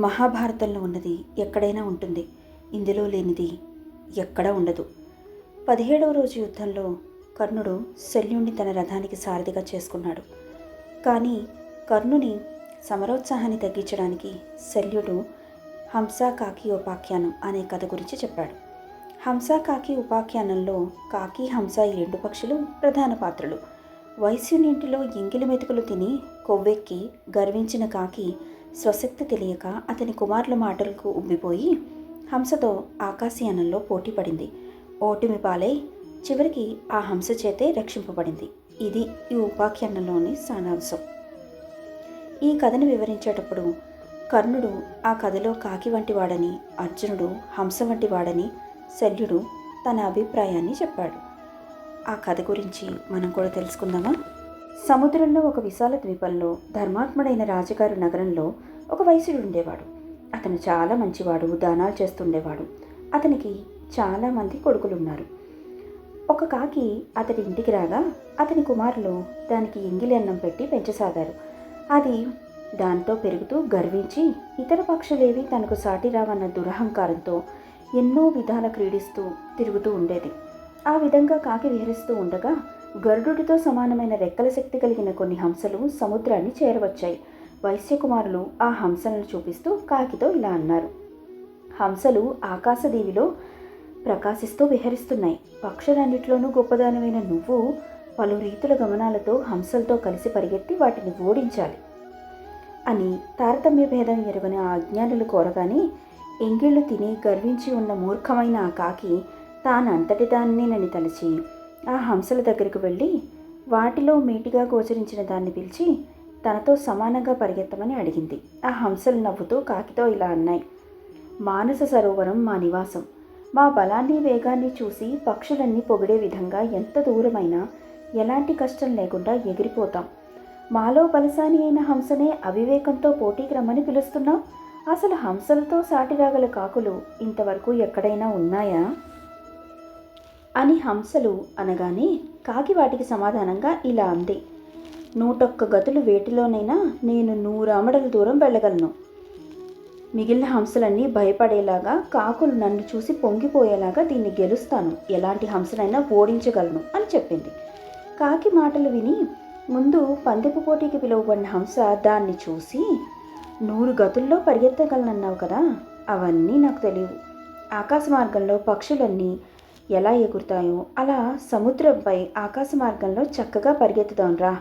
మహాభారతంలో ఉన్నది ఎక్కడైనా ఉంటుంది. ఇందులో లేనిది ఎక్కడా ఉండదు. పదిహేడవ రోజు యుద్ధంలో కర్ణుడు శల్యుణ్ణి తన రథానికి సారథిగా చేసుకున్నాడు. కానీ కర్ణుని సమరోత్సాహాన్ని తగ్గించడానికి శల్యుడు హంసా కాకి ఉపాఖ్యానం అనే కథ గురించి చెప్పాడు. హంసా కాకి ఉపాఖ్యానంలో కాకి హంస ఈ రెండు పక్షులు ప్రధాన పాత్రలు. వైశ్యునింటిలో ఎంగిలి మెతుకులు తిని కొవ్వెక్కి గర్వించిన కాకి స్వశక్తి తెలియక అతని కుమారుల మాటలకు ఉబ్బిపోయి హంసతో ఆకాశయానంలో పోటీ పడింది. ఓటిమి పాలై చివరికి ఆ హంస చేతే రక్షింపబడింది. ఇది ఈ ఉపాఖ్యానంలోని సారాంశం. ఈ కథను వివరించేటప్పుడు కర్ణుడు ఆ కథలో కాకి వంటి వాడని అర్జునుడు హంస వంటి వాడని శల్యుడు తన అభిప్రాయాన్ని చెప్పాడు. ఆ కథ గురించి మనం కూడా తెలుసుకుందామా? సముద్రంలో ఒక విశాల ద్వీపంలో ధర్మాత్ముడైన రాజుగారు నగరంలో ఒక వైశ్యుడు ఉండేవాడు. అతను చాలా మంచివాడు దానాలు చేస్తుండేవాడు. అతనికి చాలామంది కొడుకులున్నారు. ఒక కాకి అతడి ఇంటికి రాగా అతని కుమారులు దానికి ఎంగిలి అన్నం పెట్టి పెంచసాగారు. అది దాంతో పెరుగుతూ గర్వించి ఇతర పక్షులేవి తనకు సాటి రావన్న దురహంకారంతో ఎన్నో విధాల క్రీడిస్తూ తిరుగుతూ ఉండేది. ఆ విధంగా కాకి విహరిస్తూ ఉండగా గరుడుడితో సమానమైన రెక్కల శక్తి కలిగిన కొన్ని హంసలు సముద్రాన్ని చేరవచ్చాయి. వైశ్యకుమారులు ఆ హంసలను చూపిస్తూ కాకితో ఇలా అన్నారు. హంసలు ఆకాశదీవిలో ప్రకాశిస్తూ విహరిస్తున్నాయి. పక్షులన్నిటిలోనూ గొప్పదానమైన నువ్వు పలు రీతుల గమనాలతో హంసలతో కలిసి పరిగెత్తి వాటిని ఓడించాలి అని తారతమ్య భేదం ఎరుగని ఆ అజ్ఞానులు కోరగానే ఎంగిళ్ళు తిని గర్వించి ఉన్న మూర్ఖమైన ఆ కాకి తానంతటి దాన్నేనని తలచి ఆ హంసల దగ్గరికి వెళ్ళి వాటిలో మీటిగా గోచరించిన దాన్ని పిలిచి తనతో సమానంగా పరిగెత్తమని అడిగింది. ఆ హంసలు నవ్వుతూ కాకితో ఇలా అన్నాయి మానస సరోవరం మా నివాసం. మా బలాన్ని వేగాన్ని చూసి పక్షులన్నీ పొగిడే విధంగా ఎంత దూరమైనా ఎలాంటి కష్టం లేకుండా ఎగిరిపోతాం. మాలో బలశాని అయిన హంసనే అవివేకంతో పోటీకి రమ్మని పిలుస్తున్నాం అసలు హంసలతో సాటిరాగల కాకులు ఇంతవరకు ఎక్కడైనా ఉన్నాయా? అని హంసలు అనగానే కాకి వాటికి సమాధానంగా ఇలా అంది. నూటొక్క గతులు వేటిలోనైనా నేను నూరు అమడల దూరం వెళ్ళగలను. మిగిలిన హంసలన్నీ భయపడేలాగా కాకులు నన్ను చూసి పొంగిపోయేలాగా దీన్ని గెలుస్తాను. ఎలాంటి హంసనైనా ఓడించగలను అని చెప్పింది. కాకి మాటలు విని ముందు పందెపు పోటీకి పిలువబడిన హంస దాన్ని చూసి నూరు గతుల్లో పరిగెత్తగలనన్నావు కదా అవన్నీ నాకు తెలియవు. ఆకాశ మార్గంలో పక్షులన్నీ ఎలా ఎగురుతాయో అలా సముద్రంపై ఆకాశ మార్గంలో చక్కగా పరిగెత్తుదాంరా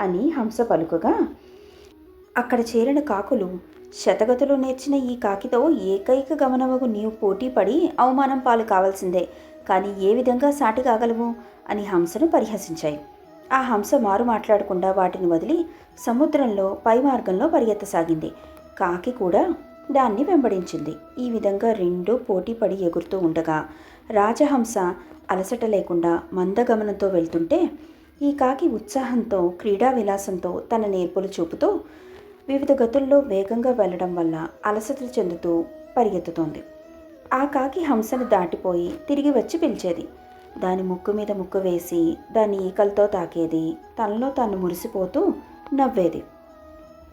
అని హంస పలుకగా. అక్కడ చేరిన కాకులు శతగతులు నేర్చిన ఈ కాకితో ఏకైక గమనవకు నీవు పోటీ పడి అవమానం పాలు కావాల్సిందే కానీ ఏ విధంగా సాటి కాగలవు అని హంసను పరిహసించాయి. ఆ హంస మారు మాట్లాడకుండా వాటిని వదిలి సముద్రంలో పై మార్గంలో పరిగెత్తసాగింది. కాకి కూడా దాన్ని వెంబడించింది. ఈ విధంగా రెండూ పోటీపడి ఎగురుతూ ఉండగా రాజహంస అలసట లేకుండా మందగమనంతో వెళ్తుంటే ఈ కాకి ఉత్సాహంతో క్రీడా విలాసంతో తన నేర్పులు చూపుతూ వివిధ గతుల్లో వేగంగా వెళ్ళడం వల్ల అలసట చెందుతూ పరిగెత్తుతోంది. ఆ కాకి హంసను దాటిపోయి తిరిగి వచ్చి పిలిచేది. దాని ముక్కు మీద ముక్కు వేసి దాని ఈకలతో తాకేది తనలో తాను మురిసిపోతూ నవ్వేది.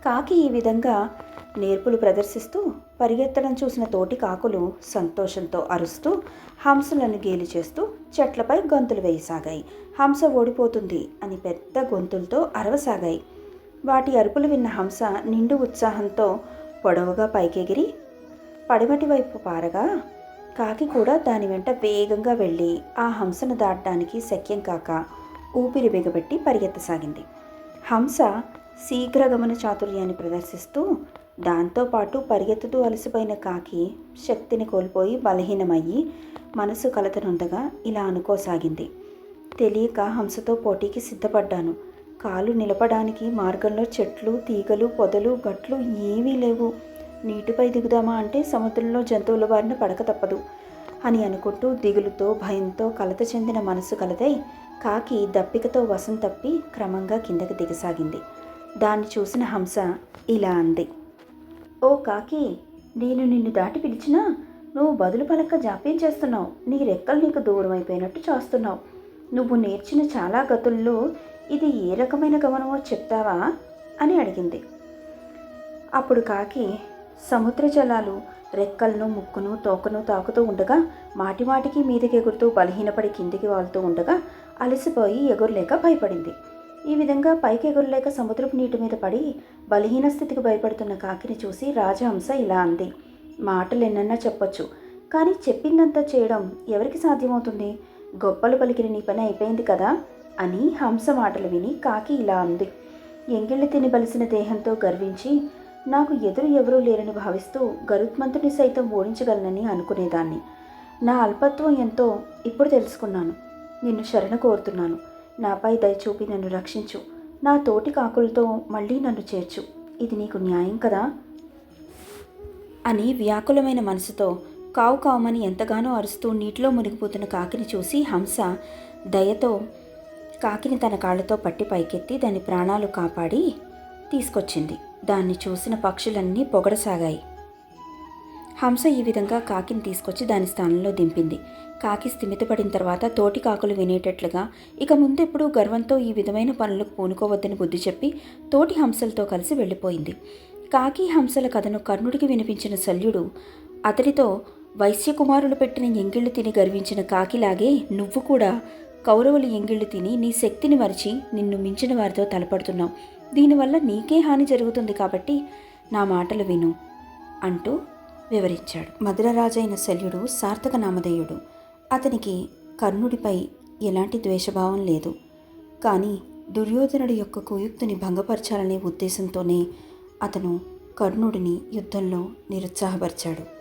కాకి ఈ విధంగా నేర్పులు ప్రదర్శిస్తూ పరిగెత్తడం చూసిన తోటి కాకులు సంతోషంతో అరుస్తూ హంసలను గేలి చేస్తూ చెట్లపై గొంతులు వేయసాగాయి. హంస ఓడిపోతుంది అని పెద్ద గొంతులతో అరవసాగాయి. వాటి అరుపులు విన్న హంస నిండు ఉత్సాహంతో పొడవుగా పైకెగిరి పడిమటి వైపు పారగా కాకి కూడా దాని వెంట వేగంగా వెళ్ళి ఆ హంసను దాటడానికి శక్యం కాక ఊపిరి బిగబెట్టి పరిగెత్తసాగింది. హంస శీఘ్రగమన చాతుర్యాన్ని ప్రదర్శిస్తూ దాంతోపాటు పరిగెత్తుతూ అలసిపోయిన కాకి శక్తిని కోల్పోయి బలహీనమయ్యి మనసు కలతనుండగా ఇలా అనుకోసాగింది. తెలియక హంసతో పోటీకి సిద్ధపడ్డాను. కాలు నిలపడానికి మార్గంలో చెట్లు తీగలు పొదలు గట్లు ఏమీ లేవు. నీటిపై దిగుదామా అంటే సముద్రంలో జంతువుల బారిన పడక తప్పదు అని అనుకుంటూ దిగులుతో భయంతో కలత చెందిన మనసు కలదై కాకి దప్పికతో వసం తప్పి క్రమంగా కిందకి దిగసాగింది. దాన్ని చూసిన హంస ఇలా అంది. ఓ కాకి నేను నిన్ను దాటి పిలిచినా నువ్వు బదులు పలక జాప్యం చేస్తున్నావు. నీ రెక్కలు నీకు దూరం అయిపోయినట్టు చేస్తున్నావు. నువ్వు నేర్చిన చాలా గతుల్లో ఇది ఏ రకమైన గమనమో చెప్తావా? అని అడిగింది. అప్పుడు కాకి సముద్ర జలాలు రెక్కలను ముక్కును తోకను తాకుతూ ఉండగా మాటిమాటికి మీదకి ఎగురుతూ బలహీనపడి కిందికి వాళ్తూ ఉండగా అలసిపోయి ఎగురలేక భయపడింది. ఈ విధంగా పైకి ఎగురలేక సముద్రపు నీటి మీద పడి బలహీన స్థితికి భయపడుతున్న కాకిని చూసి రాజహంస ఇలా అంది. మాటలు ఎన్నన్నా చెప్పొచ్చు కానీ చెప్పిందంతా చేయడం ఎవరికి సాధ్యమవుతుంది? గొప్పలు పలికిన నీ పని అయిపోయింది కదా? అని హంస మాటలు విని కాకి ఇలా అంది. ఎంగిళ్ళు తిని బలిసిన దేహంతో గర్వించి నాకు ఎదురు ఎవరూ లేరని భావిస్తూ గరుత్మంతుని సైతం ఓడించగలనని అనుకునేదాన్ని. నా అల్పత్వం ఎంతో ఇప్పుడు తెలుసుకున్నాను. నిన్ను శరణ కోరుతున్నాను. నాపై దయచూపి నన్ను రక్షించు. నా తోటి కాకులతో మళ్ళీ నన్ను చేర్చు. ఇది నీకు న్యాయం కదా? అని వ్యాకులమైన మనసుతో కావు కావుమని ఎంతగానో అరుస్తూ నీటిలో మునిగిపోతున్న కాకిని చూసి హంస దయతో కాకిని తన కాళ్ళతో పట్టి పైకెత్తి దాని ప్రాణాలు కాపాడి తీసుకొచ్చింది. దాన్ని చూసిన పక్షులన్నీ పొగడసాగాయి. హంస ఈ విధంగా కాకిని తీసుకొచ్చి దాని స్థానంలో దింపింది. కాకి స్థిమితపడిన తర్వాత తోటి కాకులు వినేటట్లుగా ఇక ముందెప్పుడూ గర్వంతో ఈ విధమైన పనులకు పూనుకోవద్దని బుద్ధి చెప్పి తోటి హంసలతో కలిసి వెళ్ళిపోయింది. కాకి హంసల కథను కర్ణుడికి వినిపించిన శల్యుడు అతడితో వైశ్యకుమారులు పెట్టిన ఎంగిళ్ళు తిని గర్వించిన కాకిలాగే నువ్వు కూడా కౌరవులు ఎంగిళ్ళు తిని నీ శక్తిని మరిచి నిన్ను మించిన వారితో తలపడుతున్నావు. దీనివల్ల నీకే హాని జరుగుతుంది కాబట్టి నా మాటలు విను అంటూ వివరించాడు. మధురరాజైన శల్యుడు సార్థక నామధేయుడు. అతనికి కర్ణుడిపై ఎలాంటి ద్వేషభావం లేదు. కానీ దుర్యోధనుడి యొక్క కుయుక్తిని భంగపరచాలనే ఉద్దేశంతోనే అతను కర్ణుడిని యుద్ధంలో నిరుత్సాహపరిచాడు.